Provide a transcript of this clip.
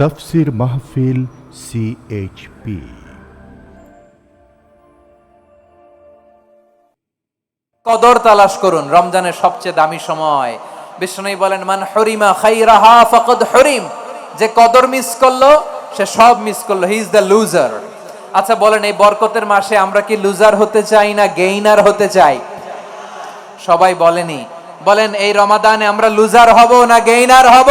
তফসির মাহফিল সিএইচপি কদর তালাশ করুন, রমজানের সবচেয়ে দামি সময়। বিষ্ণু বলেন, মান হরিমা খাইরাহা ফাকাদ হরিম। যে কদর মিস করল, সে সব মিস করল। হি ইজ দ্য লুজার আচ্ছা বলেন, এই বরকতের মাসে আমরা কি লুজার হতে চাই না গেইনার হতে চাই? সবাই বলেনি। বলেন, এই রমাদানে আমরা লুজার হব না গেইনার হব?